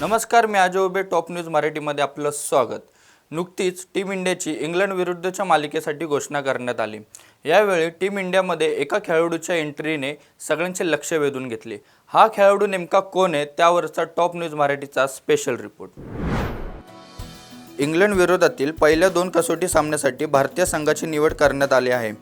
नमस्कार मी आजोबे उबे top news मराठीमध्ये आपलं स्वागत. नुकतीच टीम इंडियाची इंग्लंड विरुद्धच्या मालिकेसाठी घोषणा करण्यात आली. यावेळी टीम इंडियामध्ये एका खेळाडूच्या एंट्रीने सगळ्यांचे लक्ष वेधून घेतले. हा खेळाडू नेमका कोण आहे? त्यावरचा टॉप न्यूज मराठीचा स्पेशल रिपोर्ट इंग्लंड विरोधातील पहिल्या दोन कसोटी सामन्यासाठी भारतीय संघाची निवड करण्यात आली आहे.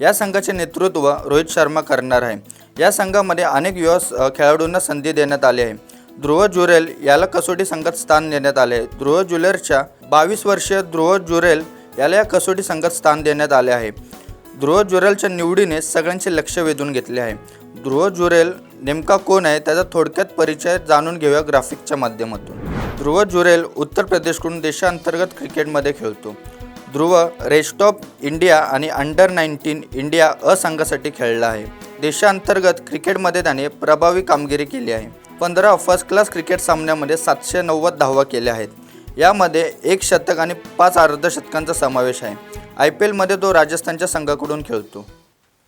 या संघाचे नेतृत्व रोहित शर्मा करणार आहे. या संघामध्ये अनेक युवा खेळाडूंना संधी देण्यात आली आहे. ध्रुव जुरेल याला कसोटी संघात स्थान देण्यात आले. आहे ध्रुव जुरेलच्या बावीस वर्षीय ध्रुव जुरेल याला या कसोटी संघात स्थान देण्यात आले आहे. ध्रुव जुरेलच्या निवडीने सगळ्यांचे लक्ष वेधून घेतले आहे. ध्रुव जुरेल नेमका कोण आहे त्याचा थोडक्यात परिचय जाणून घेऊया ग्राफिकच्या माध्यमातून. ध्रुव जुरेल उत्तर प्रदेशकडून देशांतर्गत क्रिकेटमध्ये खेळतो. ध्रुव रेस्ट ऑफ इंडिया आणि अंडर नाईन्टीन इंडिया अ संघासाठी खेळला आहे. देशांतर्गत क्रिकेटमध्ये त्याने प्रभावी कामगिरी केली आहे. पंधरा फर्स्ट क्लास क्रिकेट सामन्यामध्ये सातशे नव्वद धावा केल्या आहेत. यामध्ये एक शतक आणि पाच अर्धशतकांचा समावेश आहे. आय पी एलमध्ये तो राजस्थानच्या संघाकडून खेळतो.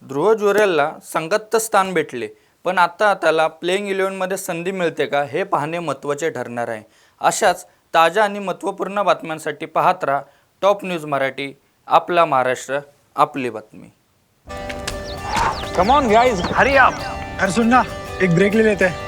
ध्रुव जुरेलला संघात तर स्थान भेटले पण आता त्याला प्लेइंग इलेव्हनमध्ये संधी मिळते का हे पाहणे महत्त्वाचे ठरणार आहे. अशाच ताज्या आणि महत्त्वपूर्ण बातम्यांसाठी पाहत राहा टॉप न्यूज मराठी आपला महाराष्ट्र आपली बातमी. Come on guys hurry up अरे सुन ना एक ब्रेक ले लेते. हैं